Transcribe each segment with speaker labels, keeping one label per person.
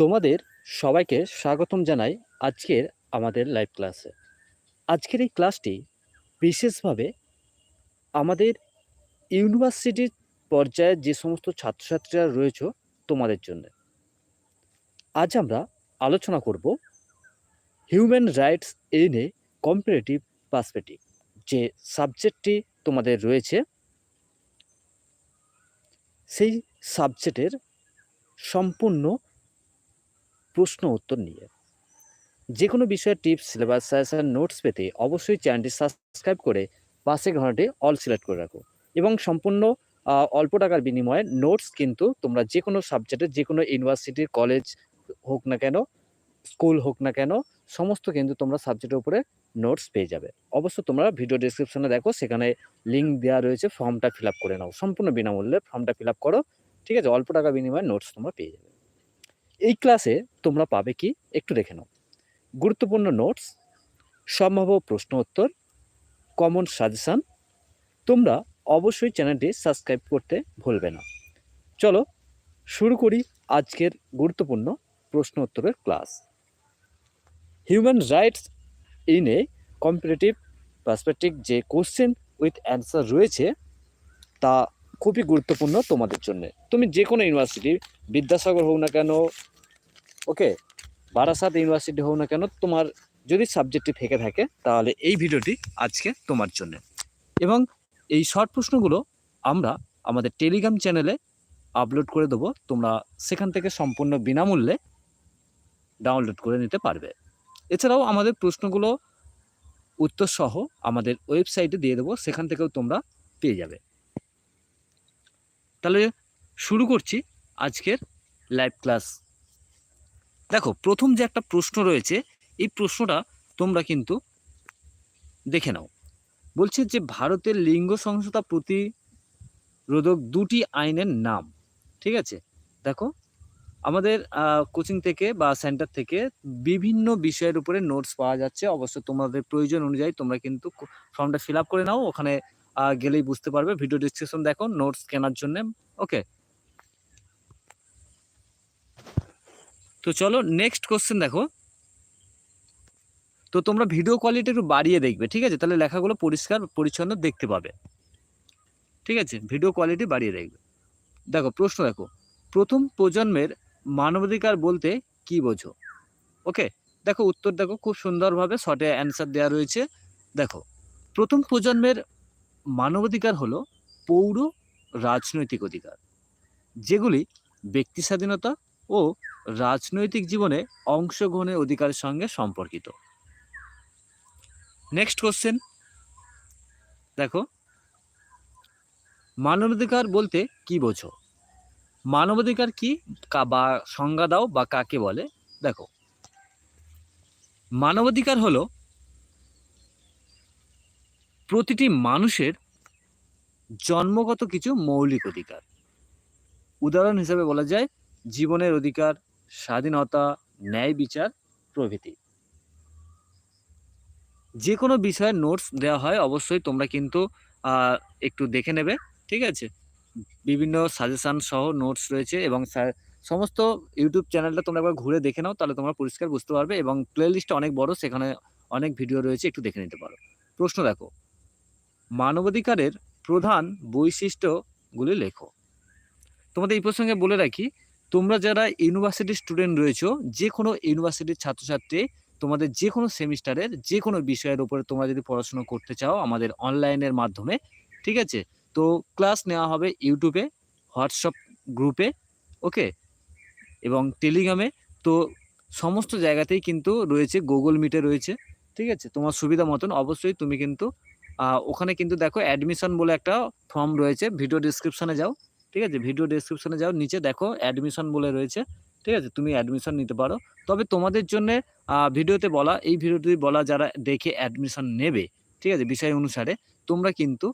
Speaker 1: তোমাদের সবাইকে স্বাগতম জানাই আজকের আমাদের লাইভ ক্লাসে আজকের এই ক্লাসটি বিশেষভাবে আমাদের ইউনিভার্সিটির পর্যায়ে যে সমস্ত ছাত্রছাত্রীরা রয়েছে তোমাদের জন্য। আজ আমরা আলোচনা করব human rights in a comparative perspective যে সাবজেক্টটি তোমাদের রয়েছে। সেই সাবজেক্টের সম্পূর্ণ প্রশ্ন উত্তর নিয়ে। যে কোনো বিষয়ের টিপস, সিলেবাস সাজেশন নোটস পেতে অবশ্যই চ্যানেলটি সাবস্ক্রাইব করে পাশে ঘন্টাটি অল সিলেক্ট করে রাখো। এবং সম্পূর্ণ অল্প টাকার বিনিময়ে নোটস কিন্তু তোমরা যে কোনো সাবজেক্টে যে কোনো ইউনিভার্সিটির কলেজ হোক না কেন, স্কুল হোক না কেন, সমস্ত কিন্তু তোমরা সাবজেক্টের উপরে নোটস পেয়ে যাবে। অবশ্য তোমরা ভিডিও ডিসক্রিপশনে দেখো, সেখানে লিঙ্ক দেওয়া রয়েছে, ফর্মটা ফিল করে নাও। সম্পূর্ণ বিনামূল্যে ফর্মটা ফিল করো, ঠিক আছে? অল্প টাকা বিনিময়ে নোটস তোমরা পেয়ে যাবে। ক্লাসে তোমরা পাবে কি? একটু দেখে নাও। গুরুত্বপূর্ণ নোটস, সম্ভাব্য প্রশ্ন উত্তর কমন সাজেশান তোমরা অবশ্যই চ্যানেলটি সাবস্ক্রাইব করতে ভুলবে না। চলো শুরু করি আজকের গুরুত্বপূর্ণ প্রশ্ন উত্তরের class. Human rights in a comparative perspective যে কোশ্চেন উইথ অ্যান্সার রয়েছে, তা খুবই গুরুত্বপূর্ণ তোমাদের জন্য। তুমি যে কোনো ইউনিভার্সিটি বিদ্যাসাগর হোক না কেন ওকে বারাসাত ইউনিভার্সিটি হোক না কেন, তোমার যদি সাবজেক্টটি থেকে থাকে, তাহলে এই ভিডিওটি আজকে তোমার জন্য। এবং এই শর্ট প্রশ্নগুলো আমরা আমাদের টেলিগ্রাম চ্যানেলে আপলোড করে দেবো। তোমরা সেখান থেকে সম্পূর্ণ বিনামূল্যে ডাউনলোড করে নিতে পারবে। এছাড়াও আমাদের প্রশ্নগুলো, উত্তরসহ আমাদের ওয়েবসাইটে দিয়ে দেবো। সেখান থেকেও তোমরা পেয়ে যাবে। তাহলে শুরু করছি আজকের লাইভ ক্লাস দেখো, প্রথম যে একটা প্রশ্ন রয়েছে, এই প্রশ্নটা তোমরা কিন্তু দেখে নাও। বলছে যে, ভারতের লিঙ্গ সহিংসতা প্রতিরোধক দুটি আইনের নাম। ঠিক আছে? দেখো, আমাদের কোচিং থেকে বা সেন্টার থেকে বিভিন্ন বিষয়ের উপরে নোটস পাওয়া যাচ্ছে। অবশ্য তোমাদের প্রয়োজন অনুযায়ী তোমরা কিন্তু ফর্মটা ফিল করে নাও। ওখানে গেলেই বুঝতে পারবে। ভিডিও ডিসক্রিপশন দেখো নোটস কেনার জন্য। ওকে তো চলো নেক্সট কোশ্চেন দেখো। তো তোমরা ভিডিও কোয়ালিটি একটু বাড়িয়ে দেখবে, ঠিক আছে? তাহলে লেখাগুলো পরিষ্কার, পরিচ্ছন্ন দেখতে পাবে। ঠিক আছে? ভিডিও কোয়ালিটি বাড়িয়ে দেখবে। দেখো, প্রশ্ন দেখো। প্রথম প্রজন্মের মানবাধিকার বলতে কি বোঝো? ওকে দেখো, উত্তর দেখো, খুব সুন্দরভাবে শর্টে অ্যান্সার দেওয়া রয়েছে। দেখো, প্রথম প্রজন্মের মানবাধিকার হলো পৌর রাজনৈতিক অধিকার, যেগুলি ব্যক্তি স্বাধীনতা ও রাজনৈতিক জীবনে অংশগ্রহণের অধিকারের সঙ্গে সম্পর্কিত। নেক্সট কোশ্চেন দেখো, মানবাধিকার বলতে কি বোঝো? মানবাধিকার কি, বা সংজ্ঞা দাও বা কাকে বলে? দেখো, মানবাধিকার হলো প্রতিটি মানুষের জন্মগত কিছু মৌলিক অধিকার। উদাহরণ হিসেবে বলা যায়, জীবনের অধিকার, স্বাধীনতা, ন্যায় বিচার, প্রভৃতি। যে কোনো বিষয়ে নোটস দেওয়া হয়, অবশ্যই তোমরা কিন্তু একটু দেখে নেবে, ঠিক আছে? বিভিন্ন সাজেশন সহ নোটস রয়েছে এবং সমস্ত ইউটিউব চ্যানেলটা তোমরা একবার ঘুরে দেখে নাও, তাহলে তোমরা পরিষ্কার বুঝতে পারবে এবং প্লেলিস্টটা অনেক বড়, সেখানে অনেক ভিডিও রয়েছে, একটু দেখে নিতে পারো। প্রশ্ন দেখো মানবাধিকারের প্রধান বৈশিষ্ট্যগুলি লেখো। তোমাদের এই প্রসঙ্গে বলে রাখি, তোমরা যারা ইউনিভার্সিটির স্টুডেন্ট রয়েছো যে কোনো ইউনিভার্সিটির ছাত্রছাত্রী, তোমাদের যে কোনো সেমিস্টারের যে কোনো বিষয়ের উপরে তোমরা যদি পড়াশোনা করতে চাও আমাদের অনলাইনের মাধ্যমে, ঠিক আছে? তো ক্লাস নেওয়া হবে ইউটিউবে, হোয়াটসঅ্যাপ গ্রুপে, ওকে? এবং টেলিগ্রামে, তো সমস্ত জায়গাতেই কিন্তু রয়েছে, গুগল মিটে রয়েছে, ঠিক আছে? তোমার সুবিধা মতন অবশ্যই তুমি কিন্তু ওখানে কিন্তু দেখো অ্যাডমিশন বলে একটা ফর্ম রয়েছে। ভিডিও ডিসক্রিপশনে যাও, ঠিক আছে? ভিডিও ডিসক্রিপশনে যাও, নিচে দেখো অ্যাডমিশন বলে রয়েছে, ঠিক আছে? তুমি অ্যাডমিশন নিতে পারো। তবে তোমাদের জন্য ভিডিওতে বলা, এই ভিডিওতে বলা যারা দেখে অ্যাডমিশন নেবে, ঠিক আছে? বিষয় অনুসারে, তোমরা কিন্তু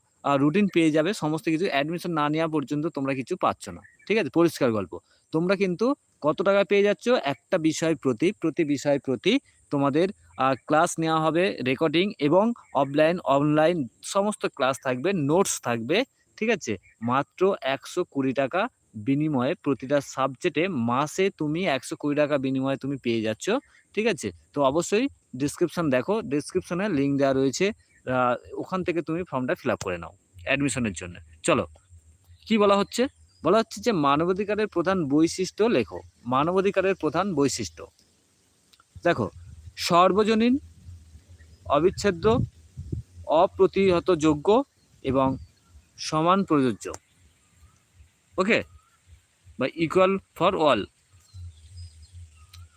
Speaker 1: রুটিন পেয়ে যাবে, সমস্ত কিছু অ্যাডমিশন না নেওয়া পর্যন্ত তোমরা কিছু পাচ্ছ না, ঠিক আছে? পরিষ্কার গল্প। তোমরা কিন্তু কত টাকা পেয়ে যাচ্ছ? একটা বিষয় প্রতি প্রতি বিষয় প্রতি তোমাদের ক্লাস নেওয়া হবে রেকর্ডিং এবং অফলাইন অনলাইন সমস্ত ক্লাস থাকবে নোটস থাকবে, ঠিক আছে? মাত্র একশো কুড়ি টাকা বিনিময়ে প্রতিটা সাবজেক্টে মাসে তুমি একশো কুড়ি টাকা বিনিময়ে তুমি পেয়ে যাচ্ছ, ঠিক আছে? তো অবশ্যই ডিসক্রিপশন দেখো ডিসক্রিপশানে লিঙ্ক দেওয়া রয়েছে ওখান থেকে তুমি ফর্মটা ফিল করে নাও অ্যাডমিশনের জন্য। চলো, কি বলা হচ্ছে? বলা হচ্ছে যে মানবাধিকারের প্রধান বৈশিষ্ট্য লেখো, মানবাধিকারের প্রধান বৈশিষ্ট্য। দেখো সর্বজনীন, অবিচ্ছেদ্য, অপ্রতিহতযোগ্য এবং সমান প্রযোজ্য। ওকে বা ইকুয়াল ফর অল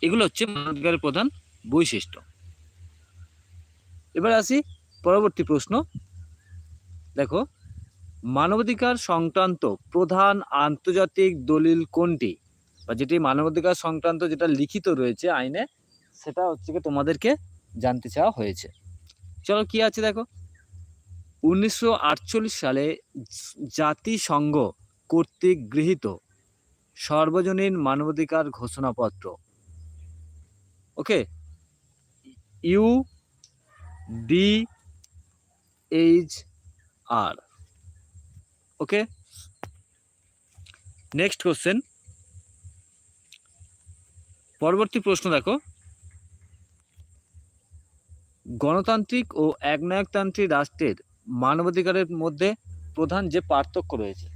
Speaker 1: এগুলো হচ্ছে মানবাধিকারের প্রধান বৈশিষ্ট্য। এবার আসি পরবর্তী প্রশ্ন। দেখো, মানবাধিকার সংক্রান্ত প্রধান আন্তর্জাতিক দলিল কোনটি? বা যেটি মানবাধিকার সংক্রান্ত যেটা লিখিত রয়েছে আইনে সেটা হচ্ছে কি তোমাদেরকে জানতে চাওয়া হয়েছে। চলো কি আছে দেখো? উনিশশো আটচল্লিশ সালে জাতিসংঘ কর্তৃক গৃহীত সর্বজনীন মানবাধিকার ঘোষণাপত্র। Okay? U D H R. Okay? Next question. পরবর্তী প্রশ্ন দেখো। গণতান্ত্রিক ও একনায়কতান্ত্রিক রাষ্ট্রের মানবাধিকারের মধ্যে প্রধান যে পার্থক্য রয়েছে।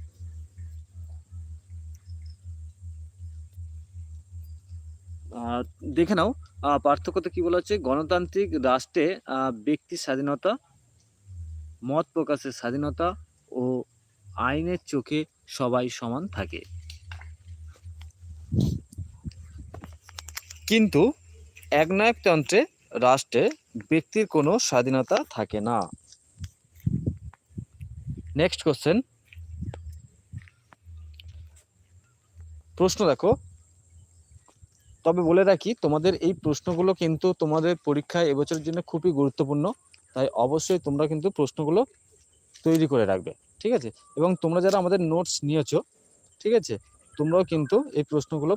Speaker 1: দেখে নাও পার্থক্যতে কি বলা হচ্ছে? গণতান্ত্রিক রাষ্ট্রে ব্যক্তি স্বাধীনতা, মত প্রকাশের স্বাধীনতা ও আইনের চোখে সবাই সমান থাকে। কিন্তু একনায়কতন্ত্রে রাষ্ট্রে ব্যক্তির কোনো স্বাধীনতা থাকে না। নেক্সট কোশ্চেন প্রশ্ন দেখো। তবে বলে রাখি, তোমাদের এই প্রশ্নগুলো কিন্তু তোমাদের পরীক্ষায় এবছরের জন্য খুবই গুরুত্বপূর্ণ। তাই অবশ্যই তোমরা কিন্তু প্রশ্নগুলো তৈরি করে রাখবে, ঠিক আছে? এবং তোমরা যারা আমাদের নোটস নিয়েছো, ঠিক আছে? তোমরাও কিন্তু এই প্রশ্নগুলো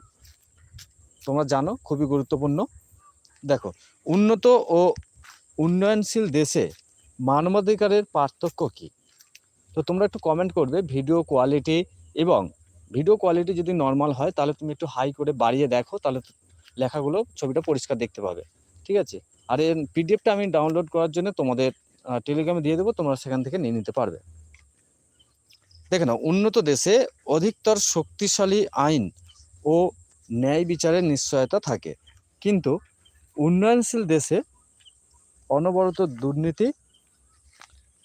Speaker 1: তোমরা জানো, খুবই গুরুত্বপূর্ণ। দেখো, উন্নত ও উন্নয়নশীল দেশে মানবাধিকারের পার্থক্য কি? তো তোমরা একটু কমেন্ট করবে ভিডিও কোয়ালিটি এবং ভিডিও কোয়ালিটি যদি নর্মাল হয়, তাহলে তুমি একটু হাই করে বাড়িয়ে দেখো, তাহলে লেখাগুলো, ছবিটা পরিষ্কার দেখতে পাবে। ঠিক আছে? আর এর পিডিএফটা আমি ডাউনলোড করার জন্য তোমাদের টেলিগ্রামে দিয়ে দেবো, তোমরা সেখান থেকে নিয়ে নিতে পারবে। দেখে নাও, উন্নত দেশে অধিকতর শক্তিশালী আইন ও ন্যায় বিচারের নিশ্চয়তা থাকে। কিন্তু উন্নয়নশীল দেশে অনবরত দুর্নীতি,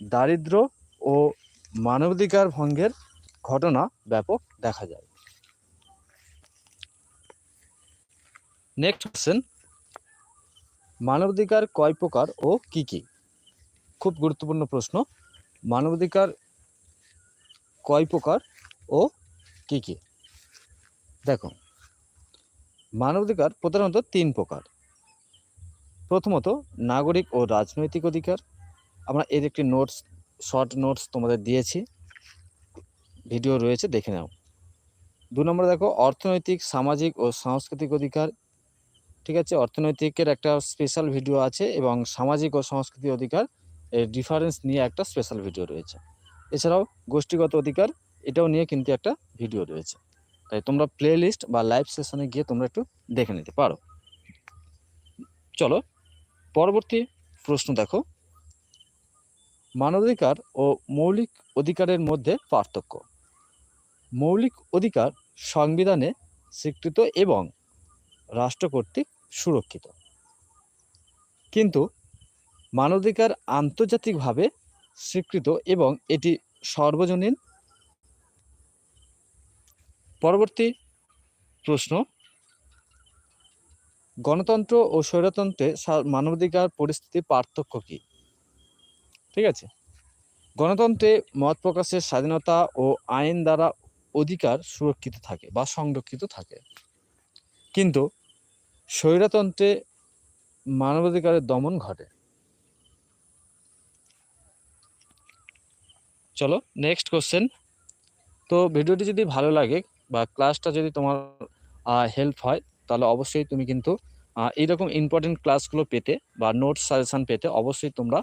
Speaker 1: দারিদ্র ও মানবাধিকার ভঙ্গের ঘটনা ব্যাপক দেখা যায়। নেক্সট কোশ্চেন মানবাধিকার কয় প্রকার ও কি কি? খুব গুরুত্বপূর্ণ প্রশ্ন, মানবাধিকার কয় প্রকার ও কি কি? দেখো, মানবাধিকার প্রধানত তিন প্রকার। প্রথমত, নাগরিক ও রাজনৈতিক অধিকার। আমরা এর একটি নোটস শর্ট নোটস তোমাদের দিয়েছি। ভিডিও রয়েছে, দেখে নাও। দু নম্বরে দেখো, অর্থনৈতিক, সামাজিক ও সাংস্কৃতিক অধিকার। ঠিক আছে, অর্থনৈতিকের একটা স্পেশাল ভিডিও আছে এবং সামাজিক ও সাংস্কৃতিক অধিকার এর ডিফারেন্স নিয়ে একটা স্পেশাল ভিডিও রয়েছে। এছাড়াও গোষ্ঠীগত অধিকার, এটাও নিয়ে কিন্তু একটা ভিডিও রয়েছে। তাই তোমরা প্লে লিস্ট বা লাইভ সেশনে গিয়ে তোমরা একটু দেখে নিতে পারো। চলো পরবর্তী প্রশ্ন দেখো। মানবাধিকার ও মৌলিক অধিকারের মধ্যে পার্থক্য। মৌলিক অধিকার সংবিধানে স্বীকৃত এবং রাষ্ট্র কর্তৃক সুরক্ষিত। কিন্তু মানবাধিকার আন্তর্জাতিকভাবে স্বীকৃত এবং এটি সর্বজনীন। পরবর্তী প্রশ্ন গণতন্ত্র ও স্বৈরতন্ত্রে মানবাধিকার পরিস্থিতির পার্থক্য কি? ঠিক আছে? গণতন্ত্রে মত প্রকাশের স্বাধীনতা ও আইন দ্বারা অধিকার সুরক্ষিত থাকে বা সংরক্ষিত থাকে। কিন্তু স্বৈরতন্ত্রে মানবাধিকারের দমন ঘটে। চলো নেক্সট কোশ্চেন তো ভিডিওটি যদি ভালো লাগে বা ক্লাসটা যদি তোমার হেল্প হয় তাহলে অবশ্যই তুমি কিন্তু এইরকম ইম্পর্টেন্ট ক্লাসগুলো পেতে বা নোটস সাজেশান পেতে অবশ্যই তোমরা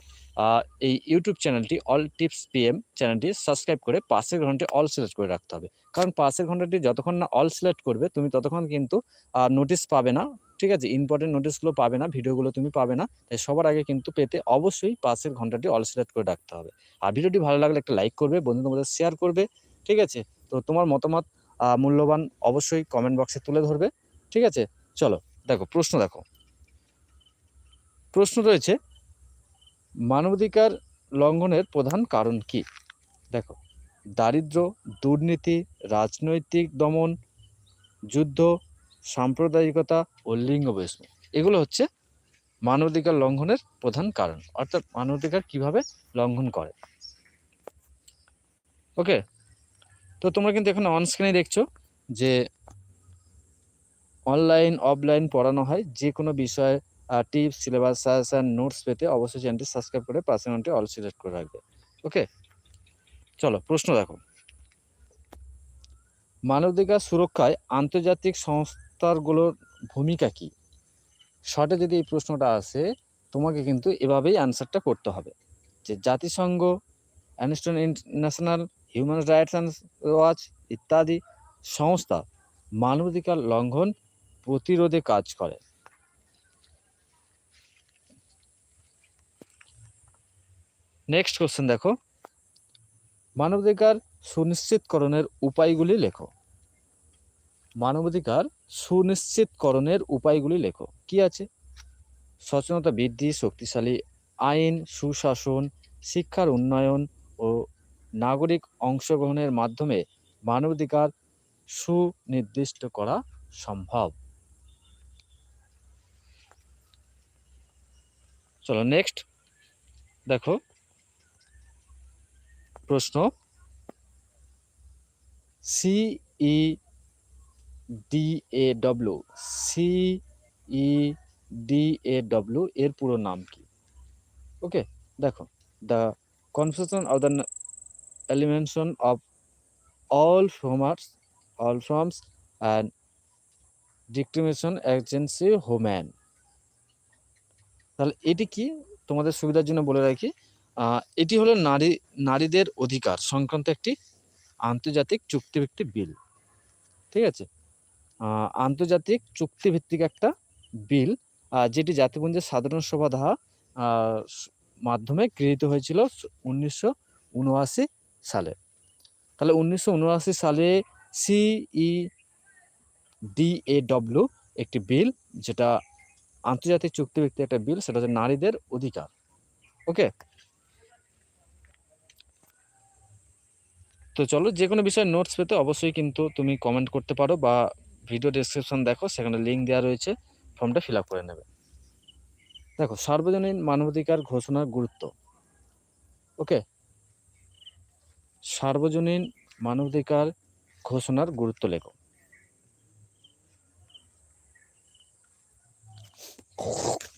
Speaker 1: এই ইউটিউব চ্যানেলটি অল টিপস পিএম চ্যানেলটি সাবস্ক্রাইব করে পাশের ঘন্টাটি অল সিলেক্ট করে রাখতে হবে। কারণ পাশের ঘন্টাটি যতক্ষণ না অল সিলেক্ট করবে, তুমি ততক্ষণ কিন্তু নোটিশ পাবে না। ঠিক আছে? ইম্পর্টেন্ট নোটিশগুলো পাবে না, ভিডিওগুলো তুমি পাবে না। তাই সবার আগে কিন্তু পেতে অবশ্যই পাশের ঘন্টাটি অল সিলেক্ট করে রাখতে হবে। আর ভিডিওটি ভালো লাগলে একটা লাইক করবে বন্ধু তোমাদের শেয়ার করবে। ঠিক আছে? তো তোমার মতামত মূল্যবান অবশ্যই কমেন্ট বক্সে তুলে ধরবে। ঠিক আছে? চলো, দেখো, প্রশ্ন দেখো। প্রশ্ন রয়েছে, মানবাধিকার লঙ্ঘনের প্রধান কারণ কি? দেখো, দারিদ্র, দুর্নীতি, রাজনৈতিক দমন, যুদ্ধ, সাম্প্রদায়িকতা ও লিঙ্গ বৈষম্য। এগুলো হচ্ছে মানবাধিকার লঙ্ঘনের প্রধান কারণ। অর্থাৎ মানবাধিকার কীভাবে লঙ্ঘন করে। ওকে? তো তোমরা কিন্তু এখানে অন স্ক্রিনে দেখছ যে অনলাইন অফলাইন পড়ানো হয়। যে কোনো বিষয়ে টিপস সিলেবাস সাজেশন নোটস পেতে অবশ্যই চ্যানেলটি সাবস্ক্রাইব করে পার্সোনালটি অল সিলেক্ট করে রাখবে। ওকে চলো, প্রশ্ন দেখো। মানবাধিকার সুরক্ষায় আন্তর্জাতিক সংস্থাগুলোর ভূমিকা কি? শর্টে যদি এই প্রশ্নটা আসে, তোমাকে কিন্তু এভাবেই অ্যান্সারটা করতে হবে। যে জাতিসংঘ Amnesty International Human Rights Watch ইত্যাদি সংস্থা মানবাধিকার লঙ্ঘন প্রতিরোধে কাজ করে। নেক্সট কোশ্চেন দেখো। মানবাধিকার সুনিশ্চিতকরণের উপায়গুলি লেখো। মানবাধিকার সুনিশ্চিতকরণের উপায়গুলি লেখো। কি আছে? সচেতনতা বৃদ্ধি, শক্তিশালী আইন, সুশাসন, শিক্ষার উন্নয়ন ও নাগরিক অংশগ্রহণের মাধ্যমে মানবাধিকার সুনির্দিষ্ট করা সম্ভব। চলো নেক্সট দেখো। প্রশ্ন সিই ডিএডব্লিউ সিই ডিএডব্লিউ এর পুরো নাম কি? ওকে দেখো the convention of the elimination of all forms all forms and discrimination against women তাহলে এটি কি? তোমাদের সুবিধার জন্য বলে রাখি এটি হলো নারী, নারীদের অধিকার সংক্রান্ত একটি আন্তর্জাতিক চুক্তিভিত্তিক বিল। ঠিক আছে? আন্তর্জাতিক চুক্তিভিত্তিক একটা বিল যেটি জাতিপুঞ্জের সাধারণ সভা দ্বারা মাধ্যমে গৃহীত হয়েছিল উনিশশো উনআশি সালে। তাহলে উনিশশো উনআশি সালে সিই ডিএডব্লিউ একটি বিল, যেটা আন্তর্জাতিক চুক্তি চুক্তিভিত্তিক একটা বিল, সেটা হচ্ছে নারীদের অধিকার। ওকে? তো চলো, যে কোনো বিষয়ে নোটস পেতে অবশ্যই কিন্তু তুমি কমেন্ট করতে পারো বা ভিডিও ডেসক্রিপশন দেখো, সেখানে লিঙ্ক দেওয়া রয়েছে ফর্মটা ফিল করে নেবে। দেখো, সার্বজনীন মানবাধিকার ঘোষণার গুরুত্ব। ওকে? সার্বজনীন মানবাধিকার ঘোষণার গুরুত্ব লেখো। Oh.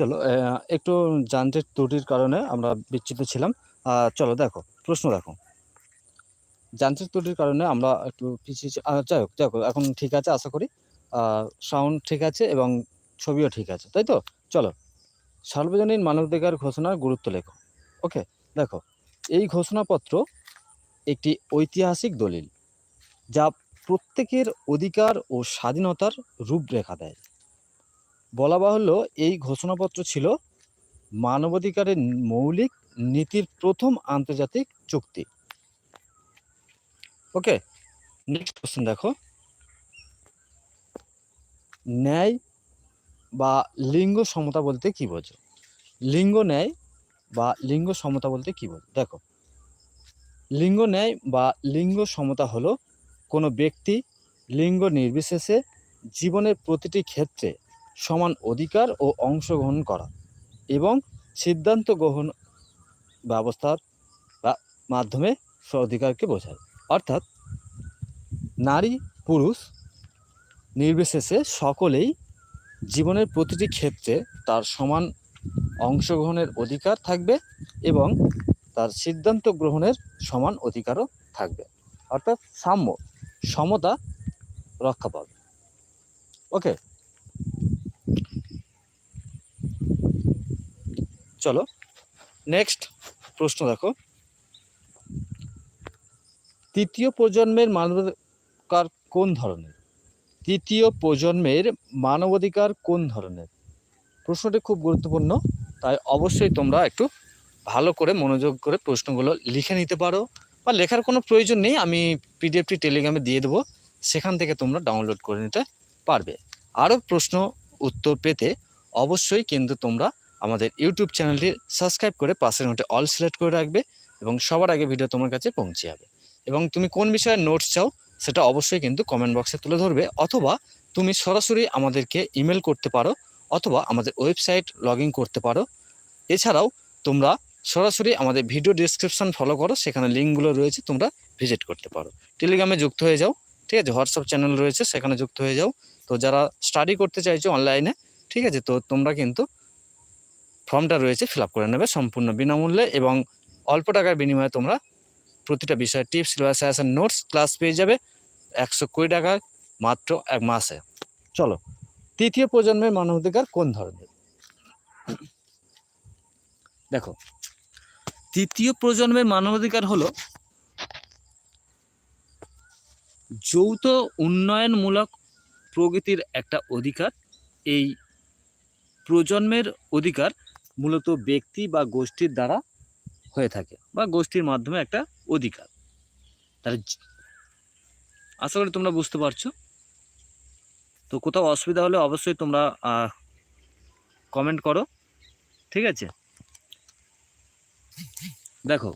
Speaker 1: চলো একটু যান্ত্রিক ত্রুটির কারণে আমরা বিচ্ছিন্ন ছিলাম। চলো দেখো প্রশ্ন দেখো। যান্ত্রিক ত্রুটির কারণে আমরা একটু পিছিয়ে ছি- আহ, যাই হোক হোক এখন ঠিক আছে আশা করি। সাউন্ড ঠিক আছে এবং ছবিও ঠিক আছে তাই তো? চলো সার্বজনীন মানবাধিকার ঘোষণার গুরুত্ব লেখো। ওকে দেখো এই ঘোষণাপত্র একটি ঐতিহাসিক দলিল যা প্রত্যেকের অধিকার ও স্বাধীনতার রূপরেখা দেয়। বলা বাহুল্য এই ঘোষণাপত্র ছিল মানবাধিকারের মৌলিক নীতির প্রথম আন্তর্জাতিক চুক্তি। ওকে নেক্সট কোশ্চেন দেখো। ন্যায় বা লিঙ্গ সমতা বলতে কি বোঝো? লিঙ্গ ন্যায় বা লিঙ্গ সমতা বলতে কি বোঝো? দেখো, লিঙ্গ ন্যায় বা লিঙ্গ সমতা হলো কোনো ব্যক্তি লিঙ্গ নির্বিশেষে জীবনের প্রতিটি ক্ষেত্রে সমান অধিকার ও অংশগ্রহণ করা এবং সিদ্ধান্ত গ্রহণ ব্যবস্থার মাধ্যমে সে অধিকারকে বোঝায়। অর্থাৎ নারী পুরুষ নির্বিশেষে সকলেই জীবনের প্রতিটি ক্ষেত্রে তার সমান অংশগ্রহণের অধিকার থাকবে এবং তার সিদ্ধান্ত গ্রহণের সমান অধিকারও থাকবে। অর্থাৎ সাম্য, সমতা রক্ষা পাবে। ওকে চলো। নেক্সট প্রশ্ন দেখো। তৃতীয় প্রজন্মের মানবাধিকার কোন ধরনের? তৃতীয় প্রজন্মের মানবাধিকার কোন ধরনের? প্রশ্নটি খুব গুরুত্বপূর্ণ, তাই অবশ্যই তোমরা একটু ভালো করে মনোযোগ করে প্রশ্নগুলো লিখে নিতে পারো বা লেখার কোনো প্রয়োজন নেই, আমি পিডিএফটি টেলিগ্রামে দিয়ে দেবো, সেখান থেকে তোমরা ডাউনলোড করে নিতে পারবে। আরও প্রশ্ন উত্তর পেতে অবশ্যই কিন্তু তোমরা আমাদের ইউটিউব চ্যানেলটি সাবস্ক্রাইব করে পাশের নোটে অল সিলেক্ট করে রাখবে এবং সবার আগে ভিডিও তোমার কাছে পৌঁছে যাবে। এবং তুমি কোন বিষয়ে নোটস চাও সেটা অবশ্যই কিন্তু কমেন্ট বক্সে তুলে ধরবে অথবা তুমি সরাসরি আমাদেরকে ইমেল করতে পারো অথবা আমাদের ওয়েবসাইট লগ করতে পারো। এছাড়াও তোমরা সরাসরি আমাদের ভিডিও ডিসক্রিপশন ফলো করো, সেখানে লিঙ্কগুলো রয়েছে, তোমরা ভিজিট করতে পারো। টেলিগ্রামে যুক্ত হয়ে যাও, ঠিক আছে? হোয়াটসঅ্যাপ চ্যানেল রয়েছে, সেখানে যুক্ত হয়ে যাও। তো যারা স্টাডি করতে চাইছো অনলাইনে ঠিক আছে? তো তোমরা কিন্তু ফর্মটা রয়েছে ফিল করে নেবে সম্পূর্ণ বিনামূল্যে এবং অল্প টাকার বিনিময়ে তোমরা প্রতিটা বিষয়ে টিপস সিলেবাস নোটস ক্লাস পেয়ে যাবে একশো কুড়ি টাকায় মাত্র এক মাসে। চলো, তৃতীয় প্রজন্মের মানবাধিকার কোন ধরনের? দেখো, তৃতীয় প্রজন্মের মানবাধিকার হলো যৌথ উন্নয়নমূলক প্রগতির একটা অধিকার। এই প্রজন্মের অধিকার মূলত ব্যক্তি বা গোষ্ঠীর দ্বারা হয়ে থাকে বা গোষ্ঠীর মাধ্যমে একটা অধিকার। তাহলে আশা করি তোমরা বুঝতে পারছ। তো কোথাও অসুবিধা হলে অবশ্যই তোমরা কমেন্ট করো, ঠিক আছে? দেখো,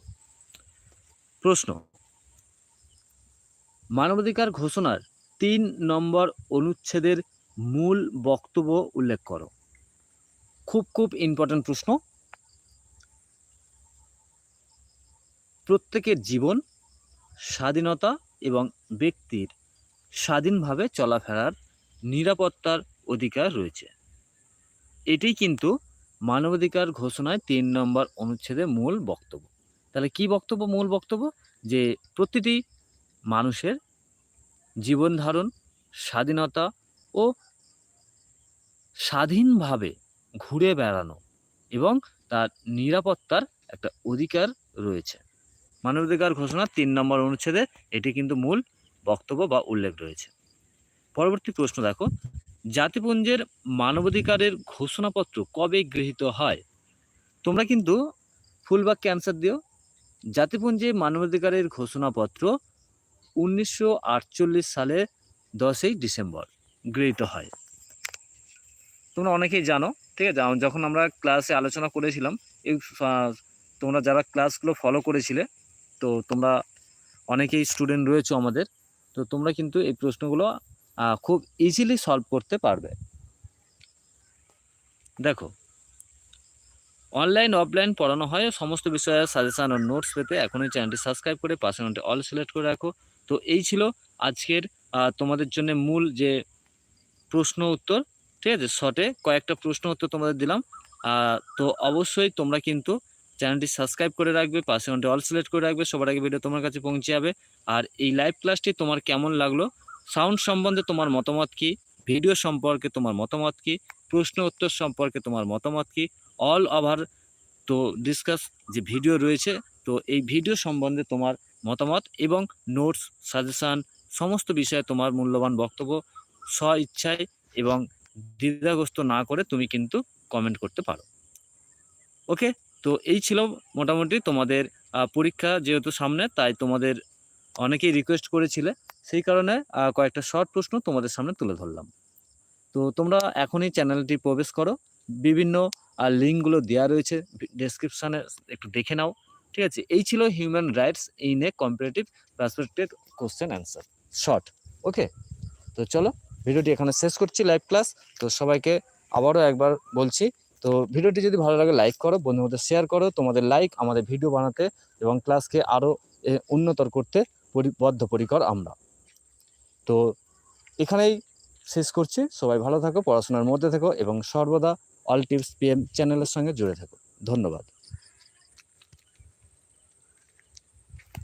Speaker 1: প্রশ্ন। মানবাধিকার ঘোষণার তিন নম্বর অনুচ্ছেদের মূল বক্তব্য উল্লেখ করো। খুব খুব ইম্পর্ট্যান্ট প্রশ্ন। প্রত্যেকের জীবন স্বাধীনতা এবং ব্যক্তির স্বাধীনভাবে চলাফেরার নিরাপত্তার অধিকার রয়েছে। এটি কিন্তু মানবাধিকার ঘোষণায় তিন নম্বর অনুচ্ছেদের মূল বক্তব্য। তাহলে কি বক্তব্য? মূল বক্তব্য যে প্রতিটি মানুষের জীবন ধারণ, স্বাধীনতা ও স্বাধীনভাবে ঘুরে বেড়ানো এবং তার নিরাপত্তার একটা অধিকার রয়েছে। মানবাধিকার ঘোষণার তিন নম্বর অনুচ্ছেদে এটি কিন্তু মূল বক্তব্য বা উল্লেখ রয়েছে। পরবর্তী প্রশ্ন দেখো, জাতিপুঞ্জের মানবাধিকারের ঘোষণাপত্র কবে গৃহীত হয়? তোমরা কিন্তু ফুল বাক্যে অ্যান্সার দিও। জাতিপুঞ্জে মানবাধিকারের ঘোষণাপত্র উনিশশো আটচল্লিশ সালে দশই ডিসেম্বর গৃহীত হয়। তোমরা অনেকেই জানো ঠিক আছে যখন আমরা ক্লাসে আলোচনা করেছিলাম, এই তোমরা যারা ক্লাসগুলো ফলো করেছিলে, তো তোমরা অনেকেই স্টুডেন্ট রয়েছো আমাদের, তো তোমরা কিন্তু এই প্রশ্নগুলো খুব ইজিলি সলভ করতে পারবে। দেখো অনলাইন অফলাইন পড়ানো হয়, সমস্ত বিষয়ে সাজেশান ও নোটস পেতে এখনই চ্যানেলটি সাবস্ক্রাইব করে পাশে নোটে অল সিলেক্ট করে রাখো। তো এই ছিল আজকের তোমাদের জন্য মূল যে প্রশ্ন উত্তর ঠিক আছে? শর্টে কয়েকটা প্রশ্ন উত্তর তোমাদের দিলাম। তো অবশ্যই তোমরা কিন্তু চ্যানেলটি সাবস্ক্রাইব করে রাখবে, পাশে ঘণ্টা অল সিলেক্ট করে রাখবে, সবার আগে ভিডিও তোমার কাছে পৌঁছে যাবে। আর এই লাইভ ক্লাসটি তোমার কেমন লাগল? সাউন্ড সম্বন্ধে তোমার মতামত কি? ভিডিও সম্পর্কে তোমার মতামত কি? প্রশ্ন উত্তর সম্পর্কে তোমার মতামত কি? অল ওভার তো ডিসকাস যে ভিডিও রয়েছে, তো এই ভিডিও সম্বন্ধে তোমার মতামত এবং নোটস সাজেশান সমস্ত বিষয়ে তোমার মূল্যবান বক্তব্য স্ব ইচ্ছায় এবং দ্বিধাগ্রস্ত না করে তুমি কিন্তু কমেন্ট করতে পারো। ওকে তো এই ছিল মোটামুটি তোমাদের পরীক্ষা যেহেতু সামনে, তাই তোমাদের অনেকেই রিকোয়েস্ট করেছিলে। সেই কারণে কয়েকটা শর্ট প্রশ্ন তোমাদের সামনে তুলে ধরলাম। তো তোমরা এখনই চ্যানেলটি প্রবেশ করো। বিভিন্ন লিঙ্কগুলো দেওয়া রয়েছে ডেসক্রিপশানে একটু দেখে নাও। ঠিক আছে? এই ছিল human rights in a comparative perspective question answer short okay তো চলো। ভিডিওটি এখানে শেষ করছি লাইভ ক্লাস তো সবাইকে আবারও একবার বলছি, তো ভিডিওটি যদি ভালো লাগে লাইক করো, বন্ধুদের শেয়ার করো, তোমাদের লাইক আমাদের ভিডিও বানাতে এবং ক্লাসকে আরও উন্নতর করতে পরি- বদ্ধপরিকর আমরা। তো এখানেই শেষ করছি। সবাই ভালো থাকো, পড়াশোনার মধ্যে থেকো এবং সর্বদা অল টিপস পিএম চ্যানেলের সঙ্গে জুড়ে থাকো। ধন্যবাদ।